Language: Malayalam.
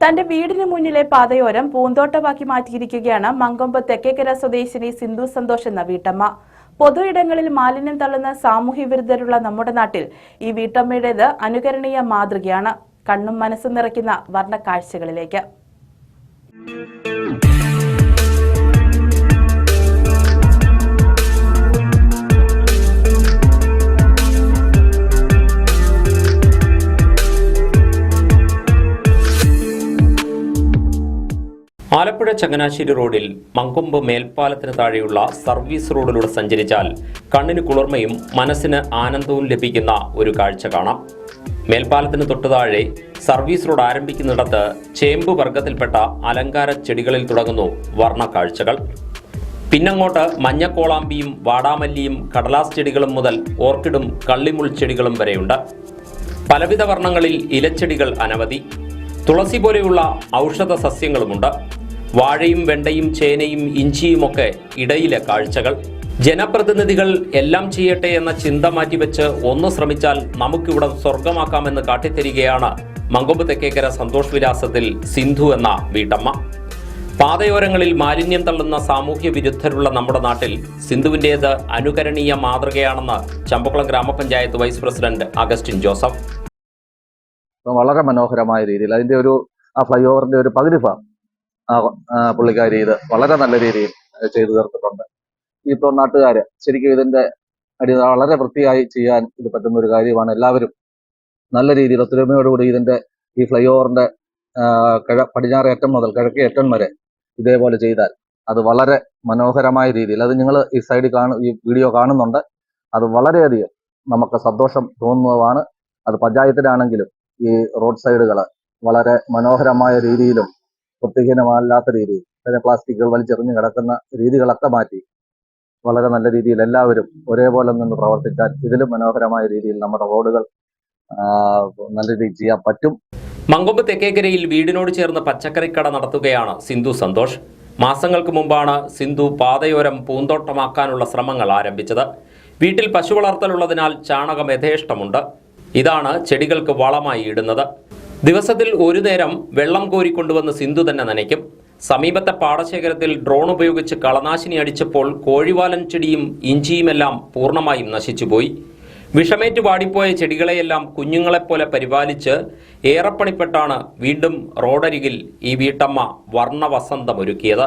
തന്റെ വീടിന് മുന്നിലെ പാതയോരം പൂന്തോട്ടമാക്കി മാറ്റിയിരിക്കുകയാണ് മങ്കൊമ്പ് തെക്കേക്കര സ്വദേശിനി സിന്ധു സന്തോഷ് എന്ന വീട്ടമ്മ. പൊതു ഇടങ്ങളിൽ മാലിന്യം തള്ളുന്ന സാമൂഹ്യ വിരുദ്ധരുള്ള നമ്മുടെ നാട്ടിൽ ഈ വീട്ടമ്മയുടേത് അനുകരണീയ മാതൃകയാണ്. കണ്ണും മനസ്സും നിറയ്ക്കുന്ന വർണ കാഴ്ചകളിലേക്ക് ആലപ്പുഴ ചങ്ങനാശ്ശേരി റോഡിൽ മങ്കൊമ്പ് മേൽപ്പാലത്തിന് താഴെയുള്ള സർവീസ് റോഡിലൂടെ സഞ്ചരിച്ചാൽ കണ്ണിന് കുളിർമയും മനസ്സിന് ആനന്ദവും ലഭിക്കുന്ന ഒരു കാഴ്ച കാണാം. മേൽപ്പാലത്തിന് തൊട്ടു താഴെ സർവീസ് റോഡ് ആരംഭിക്കുന്നിടത്ത് ചേമ്പ് വർഗത്തിൽപ്പെട്ട അലങ്കാര ചെടികളിൽ തുടങ്ങുന്നു വർണ കാഴ്ചകൾ പിന്നങ്ങോട്ട് മഞ്ഞക്കോളാമ്പിയും വാടാമല്ലിയും കടലാസ് ചെടികളും മുതൽ ഓർക്കിഡും കള്ളിമുൾ ചെടികളും വരെയുണ്ട്. പലവിധ വർണങ്ങളിൽ ഇലച്ചെടികൾ അനവധി. തുളസി പോലെയുള്ള ഔഷധ സസ്യങ്ങളുമുണ്ട്. വാഴയും വെണ്ടയും ചേനയും ഇഞ്ചിയുമൊക്കെ ഇടയിലെ കാഴ്ചകൾ. ജനപ്രതിനിധികൾ എല്ലാം ചെയ്യട്ടെ എന്ന ചിന്ത മാറ്റിവെച്ച് ഒന്ന് ശ്രമിച്ചാൽ നമുക്കിവിടെ സ്വർഗമാക്കാമെന്ന് കാട്ടിത്തരികയാണ് മങ്കൊമ്പ് തെക്കേക്കര സന്തോഷ് വിലാസത്തിൽ സിന്ധു എന്ന വീട്ടമ്മ. പാതയോരങ്ങളിൽ മാലിന്യം തള്ളുന്ന സാമൂഹ്യ വിരുദ്ധരുള്ള നമ്മുടെ നാട്ടിൽ സിന്ധുവിന്റേത് അനുകരണീയ മാതൃകയാണെന്ന് ചമ്പക്കുളം ഗ്രാമപഞ്ചായത്ത് വൈസ് പ്രസിഡന്റ് അഗസ്റ്റിൻ ജോസഫ്. വളരെ മനോഹരമായ രീതിയിൽ അതിന്റെ ഒരു ആ ഫ്ലൈ ഓവറിന്റെ ഒരു പകുതി ഭാഗം പുള്ളിക്കാരി ഇത് വളരെ നല്ല രീതിയിൽ ചെയ്തു തീർത്തിട്ടുണ്ട്. ഇപ്പോൾ നാട്ടുകാര് ശരിക്കും ഇതിന്റെ അടി വളരെ വൃത്തിയായി ചെയ്യാൻ ഇത് പറ്റുന്ന ഒരു കാര്യമാണ്. എല്ലാവരും നല്ല രീതിയിൽ ഒത്തൊരുമയോടുകൂടി ഇതിന്റെ ഈ ഫ്ലൈ ഓവറിന്റെ കിഴ പടിഞ്ഞാറ് മുതൽ കിഴക്കേ അറ്റം വരെ ഇതേപോലെ ചെയ്താൽ അത് വളരെ മനോഹരമായ രീതിയിൽ അത് നിങ്ങൾ ഈ സൈഡിൽ കാണു ഈ വീഡിയോ കാണുന്നുണ്ട് അത് വളരെയധികം നമുക്ക് സന്തോഷം തോന്നുന്നതാണ്. അത് പഞ്ചായത്തിലാണെങ്കിലും ഈ റോഡ് സൈഡുകൾ വളരെ മനോഹരമായ രീതിയിലും വൃത്തിഹീനമല്ലാത്ത രീതിയിൽ അതായത് പ്ലാസ്റ്റിക്കുകൾ വലിച്ചെറിഞ്ഞ് കിടക്കുന്ന രീതികളൊക്കെ മാറ്റി. വളരെ നല്ല രീതിയിൽ എല്ലാവരും ഒരേപോലെ നിന്ന് പ്രവർത്തിച്ചാൽ ഇതിലും മനോഹരമായ രീതിയിൽ നമ്മുടെ റോഡുകൾ നല്ല രീതിയിൽ ചെയ്യാൻ പറ്റും. മങ്കൊമ്പ് തെക്കേക്കരയിൽ വീടിനോട് ചേർന്ന് പച്ചക്കറിക്കട നടത്തുകയാണ് സിന്ധു സന്തോഷ്. മാസങ്ങൾക്ക് മുമ്പാണ് സിന്ധു പാതയോരം പൂന്തോട്ടമാക്കാനുള്ള ശ്രമങ്ങൾ ആരംഭിച്ചത്. വീട്ടിൽ പശു വളർത്തലുള്ളതിനാൽ ചാണകം യഥേഷ്ടമുണ്ട്. ഇതാണ് ചെടികൾക്ക് വളമായി ഇടുന്നത്. ദിവസത്തിൽ ഒരു നേരം വെള്ളം കോരിക്കൊണ്ടുവന്ന് സിന്ധു തന്നെ നനയ്ക്കും. സമീപത്തെ പാടശേഖരത്തിൽ ഡ്രോൺ ഉപയോഗിച്ച് കളനാശിനി അടിച്ചപ്പോൾ കോഴിവാലൻ ചെടിയും ഇഞ്ചിയുമെല്ലാം പൂർണമായും നശിച്ചുപോയി. വിഷമേറ്റ് വാടിപ്പോയ ചെടികളെയെല്ലാം കുഞ്ഞുങ്ങളെപ്പോലെ പരിപാലിച്ച് ഏറെപ്പണിപ്പെട്ടാണ് വീണ്ടും റോഡരികിൽ ഈ വീട്ടമ്മ വർണവസന്തമൊരുക്കിയത്